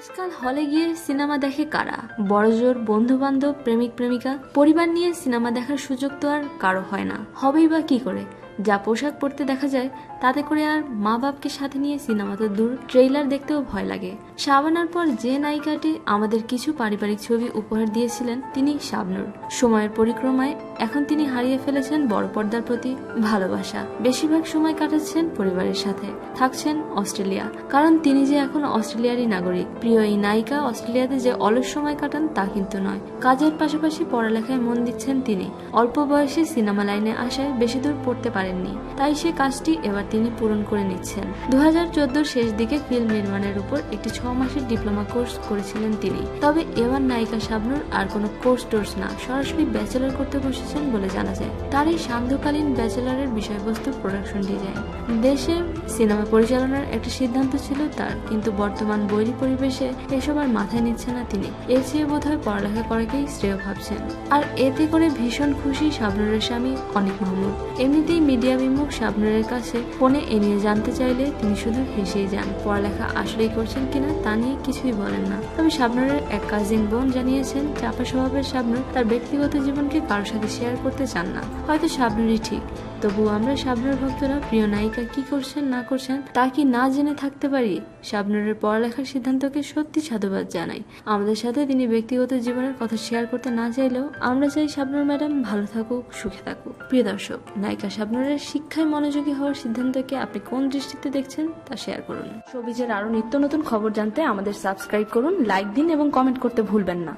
আজকাল হলে গিয়ে সিনেমা দেখে কারা? বড়জোর বন্ধু বান্ধব প্রেমিক প্রেমিকা, পরিবার নিয়ে সিনেমা দেখার সুযোগ তো আর কারও হয় না। হবেই বা কি করে? যা পোশাক পরতে দেখা যায়, তাতে করে আর মা বাপকে সাথে নিয়ে সিনেমা তো দূর ট্রেইলার দেখতেও ভয় লাগে। শাবানার পর যে নায়িকাটি আমাদের কিছু পারিবারিক ছবি উপহার দিয়েছিলেন, তিনি শাবনুর। সময়ের পরিক্রমায় এখন তিনি হারিয়ে ফেলেছেন বড় পর্দার প্রতি ভালোবাসা। বেশিরভাগ সময় কাটাচ্ছেন পরিবারের সাথে। থাকছেন অস্ট্রেলিয়া। কারণ তিনি যে এখন অস্ট্রেলিয়ারই নাগরিক। প্রিয় এই নায়িকা অস্ট্রেলিয়াতে যে অলস সময় কাটান, তা কিন্তু নয়। কাজের পাশাপাশি পড়ালেখায় মন দিচ্ছেন তিনি। অল্প বয়সে সিনেমা লাইনে আসায় বেশি দূর পড়তে পারেননি তাই সে কাজটি এবার তিনি পূরণ করে নিচ্ছেন। দু হাজার শেষ দিকে ফিল্ম নির্মাণের উপর একটি ছ মাসের ডিপ্লোমা কোর্স করেছিলেন তিনি। তবে এবার নায়িকা শাবনুর আর কোনো কোর্স টোর্স না, সরাসরি ব্যাচেলর করতে বসেছেন বলে জানা যায়। তার এই সান্ধ্যকালীন ব্যাচেলরের বিষয়বস্তু প্রোডাকশন ডিজাইন। দেশে সিনেমা পরিচালনার একটা সিদ্ধান্ত ছিল তার, কিন্তু বর্তমান বৈরী পরিবেশে এসব আর মাথায় নিচ্ছে না তিনি। এর চেয়ে বোধহয় পড়ালেখা করাকেই শ্রেয় ভাবছেন। আর এতে করে ভীষণ খুশি শাবনুরের স্বামী অনিক মাহমুদ। এমনিতেই মিডিয়া বিমুখ শাবনুরের কাছে ফোনে এ নিয়ে জানতে চাইলে তিনি শুধু হেসেই যান। পড়ালেখা আসলেই করছেন কিনা তা নিয়ে কিছুই বলেন না। তবে শাবনুরের এক কাজিন বোন জানিয়েছেন, চাপা স্বভাবের শাবনুর তার ব্যক্তিগত জীবনকে কারোর সাথে শেয়ার করতে চান না। হয়তো শাবনুরই ঠিক। তবু আমরা শাবনুর ভক্তরা প্রিয় নায়িকা কি করছেন, না করছেন তা কি না জেনে থাকতে পারি? শাবনুরের পড়ালেখার সিদ্ধান্তকে সত্যি সাধুবাদ জানাই। আমাদের সাথে তিনি ব্যক্তিগত জীবনের কথা শেয়ার করতে না চাইলেও আমরা চাই শাবনুর ম্যাডাম ভালো থাকুক, সুখে থাকুক। প্রিয় দর্শক, নায়িকা শাবনুরের শিক্ষায় মনোযোগী হওয়ার সিদ্ধান্তকে আপনি কোন দৃষ্টিতে দেখছেন তা শেয়ার করুন। শোবিজের আরও নিত্য নতুন খবর জানতে আমাদের সাবস্ক্রাইব করুন, লাইক দিন এবং কমেন্ট করতে ভুলবেন না।